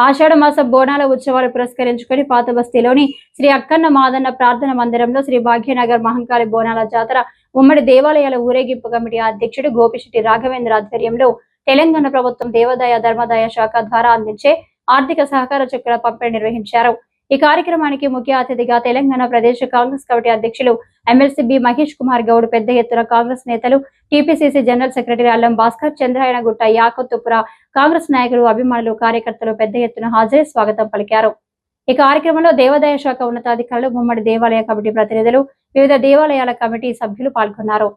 ఆషాఢ మాస బోనాల ఉత్సవాలు పురస్కరించుకొని పాత బస్తీలోని శ్రీ అక్కన్న మాదన్న ప్రార్థన మందిరంలో శ్రీ భాగ్యనగర్ మహంకాళి బోనాల జాతర ఉమ్మడి దేవాలయాల ఊరేగింపు కమిటీ అధ్యక్షుడు గోపిశెట్టి రాఘవేంద్ర ఆధ్వర్యంలో తెలంగాణ ప్రభుత్వం దేవాదాయ ధర్మాదాయ శాఖ ద్వారా అందించే ఆర్థిక సహకార చెక్కుల పంపిణీ నిర్వహించారు. ఈ కార్యక్రమానికి ముఖ్య అతిథిగా తెలంగాణ ప్రదేశ్ కాంగ్రెస్ కమిటీ అధ్యక్షులు ఎమ్మెల్సీ బి మహేష్ కుమార్ గౌడ్ పెద్ద ఎత్తున కాంగ్రెస్ నేతలు టీపీసీసీ జనరల్ సెక్రటరీ అల్లం భాస్కర్ చంద్రాయణ గుట్ట యాకత్తుపుర కాంగ్రెస్ నాయకులు అభిమానులు కార్యకర్తలు పెద్ద ఎత్తున హాజరై స్వాగతం పలికారు. ఈ కార్యక్రమంలో దేవాదాయ శాఖ ఉన్నతాధికారులు ముమ్మడి దేవాలయ కమిటీ ప్రతినిధులు వివిధ దేవాలయాల కమిటీ సభ్యులు పాల్గొన్నారు.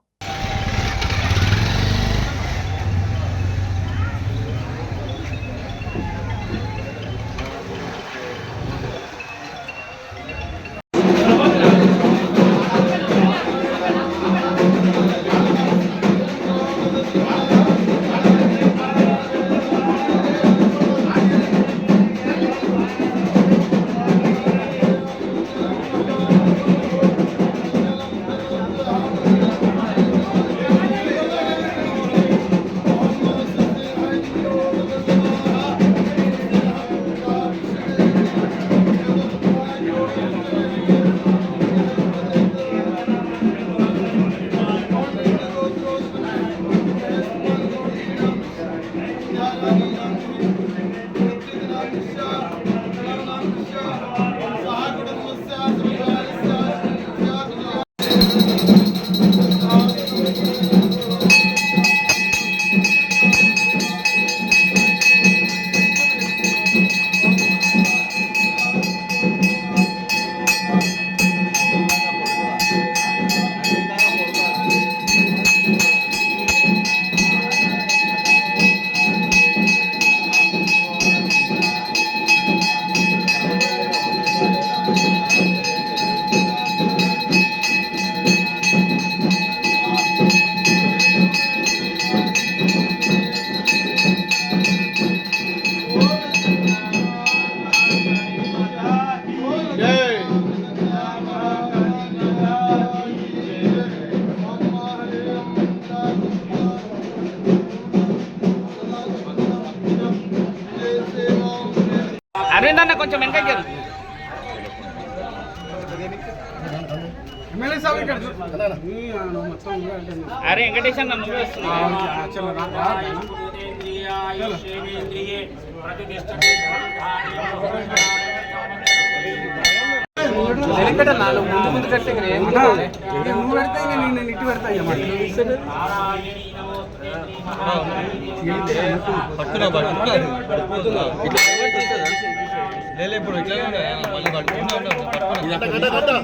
మొత్తం ఇవే అంటే నువ్వు. అరే వెంకటేష్ అన్న నువ్వే వస్తున్నావు రా. అన్నా, ఇది నువ్వు పెడితే నేను ఇటు పెడతా. పట్టుకున్నా పట్టుకున్నా లేదు ఇప్పుడు ఇట్లా మళ్ళీ పట్టుకున్నా పట్టుకున్నా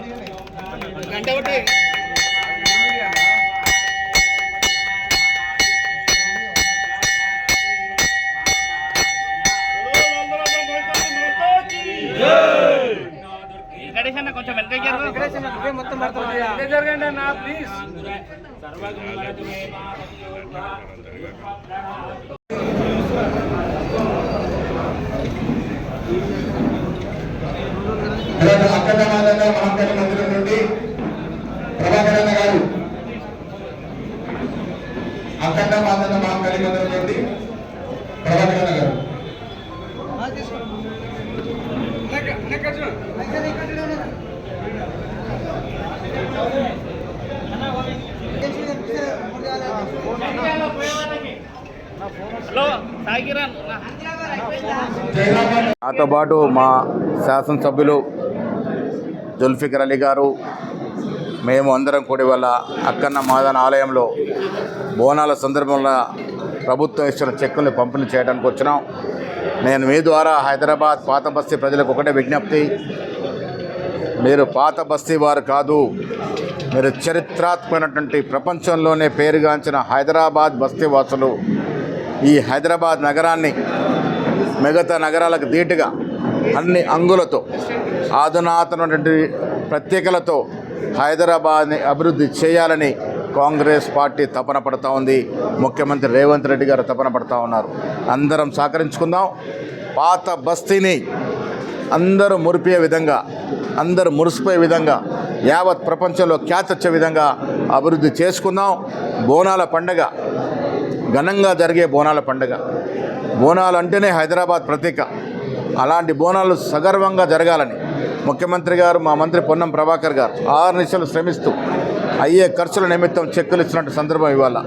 వెంకటేష్ అన్న కొంచెం జరుగు. ఇదే జరగండి అన్న ప్లీజ్ అలాగే అక్కడ మందిరం నుండి ప్రభాకరణ గారు అఖండ మాదన్న మహంకాళి మందిరం నుండి ప్రభాకరణ గారు నాతో పాటు మా శాసనసభ్యులు జుల్ఫికర్ అలీ గారు మేము అందరం కూడి వల్ల అక్కన్న మాదన ఆలయంలో బోనాల సందర్భంలో ప్రభుత్వం ఇచ్చిన చెక్కులను పంపిణీ చేయడానికి వచ్చినాం. నేను మీ ద్వారా హైదరాబాద్ పాత బస్తీ ప్రజలకు ఒకటే విజ్ఞప్తి. మీరు పాత బస్తీ వారు కాదు మీరు చరిత్రాత్మకమైనటువంటి ప్రపంచంలోనే పేరుగాంచిన హైదరాబాద్ బస్తీ వాసులు. ఈ హైదరాబాద్ నగరాన్ని మిగతా నగరాలకు ధీటుగా అన్ని అంగులతో ఆధునాతనటువంటి ప్రత్యేకలతో హైదరాబాద్ని అభివృద్ధి చేయాలని కాంగ్రెస్ పార్టీ తపన పడుతూ ఉంది. ముఖ్యమంత్రి రేవంత్ రెడ్డి గారు తపన పడుతూ ఉన్నారు. అందరం సహకరించుకుందాం. పాత బస్తీని అందరూ మురిపే విధంగా అందరూ మురిసిపోయే విధంగా యావత్ ప్రపంచంలో ఖ్యాతొచ్చే విధంగా అభివృద్ధి చేసుకుందాం. బోనాల పండగ ఘనంగా జరిగే బోనాల పండుగ. బోనాలు అంటేనే హైదరాబాద్ ప్రతీక. అలాంటి బోనాలు సగర్వంగా జరగాలని ముఖ్యమంత్రి గారు మా మంత్రి పొన్నం ప్రభాకర్ గారు ఆరు నిమిషాలు శ్రమిస్తూ అయ్యే ఖర్చుల నిమిత్తం చెక్కులు ఇచ్చినట్టు సందర్భం ఇవాళ.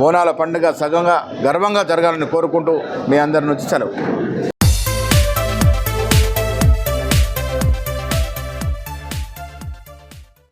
బోనాల పండుగ సగంగా గర్వంగా జరగాలని కోరుకుంటూ మీ అందరి నుంచి సెలవు.